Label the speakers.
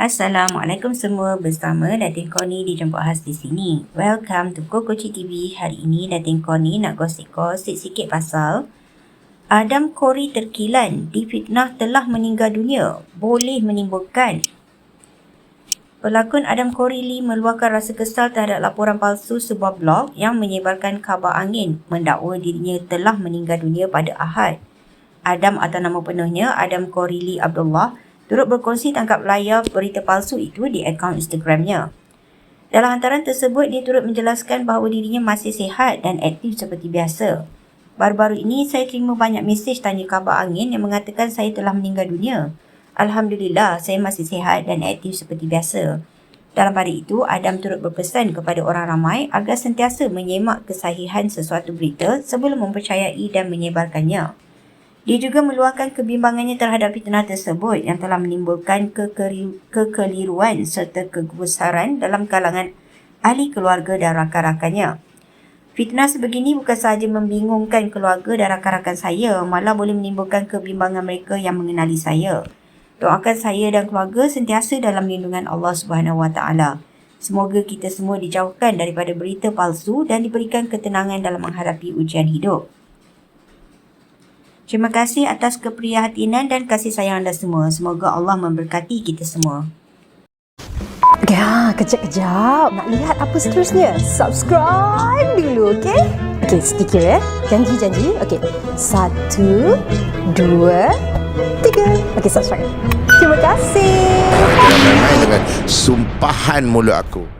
Speaker 1: Assalamualaikum semua bersama Datin Koni di Jemput Khas di sini. Welcome to Kokoci TV. Hari ini Datin Koni nak gosip-gosip sikit pasal Adam Kori terkilan difitnah telah meninggal dunia boleh menimbulkan Pelakon Adam Kori Lee meluahkan rasa kesal terhadap laporan palsu sebuah blog yang menyebarkan khabar angin mendakwa dirinya telah meninggal dunia pada Ahad. Adam atau nama penuhnya Adam Kori Lee Abdullah turut berkongsi tangkap layar berita palsu itu di akaun Instagramnya. Dalam hantaran tersebut, dia turut menjelaskan bahawa dirinya masih sihat dan aktif seperti biasa. Baru-baru ini, saya terima banyak mesej tanya khabar angin yang mengatakan saya telah meninggal dunia. Alhamdulillah, saya masih sihat dan aktif seperti biasa. Dalam pada itu, Adam turut berpesan kepada orang ramai agar sentiasa menyemak kesahihan sesuatu berita sebelum mempercayai dan menyebarkannya. Dia juga meluahkan kebimbangannya terhadap fitnah tersebut yang telah menimbulkan kekeliruan serta kegusaran dalam kalangan ahli keluarga dan rakan-rakannya. Fitnah sebegini bukan sahaja membingungkan keluarga dan rakan-rakan saya, malah boleh menimbulkan kebimbangan mereka yang mengenali saya. Doakan saya dan keluarga sentiasa dalam lindungan Allah Subhanahu Wa Taala. Semoga kita semua dijauhkan daripada berita palsu dan diberikan ketenangan dalam menghadapi ujian hidup. Terima kasih atas keprihatinan dan kasih sayang anda semua. Semoga Allah memberkati kita semua.
Speaker 2: Ya, kejap-kejap. Nak lihat apa seterusnya? Subscribe dulu, okey? Okey, sedikit ya. Janji-janji. Okey. Satu, dua, tiga. Okey, subscribe. Terima kasih.
Speaker 3: Dengan sumpahan mulut aku.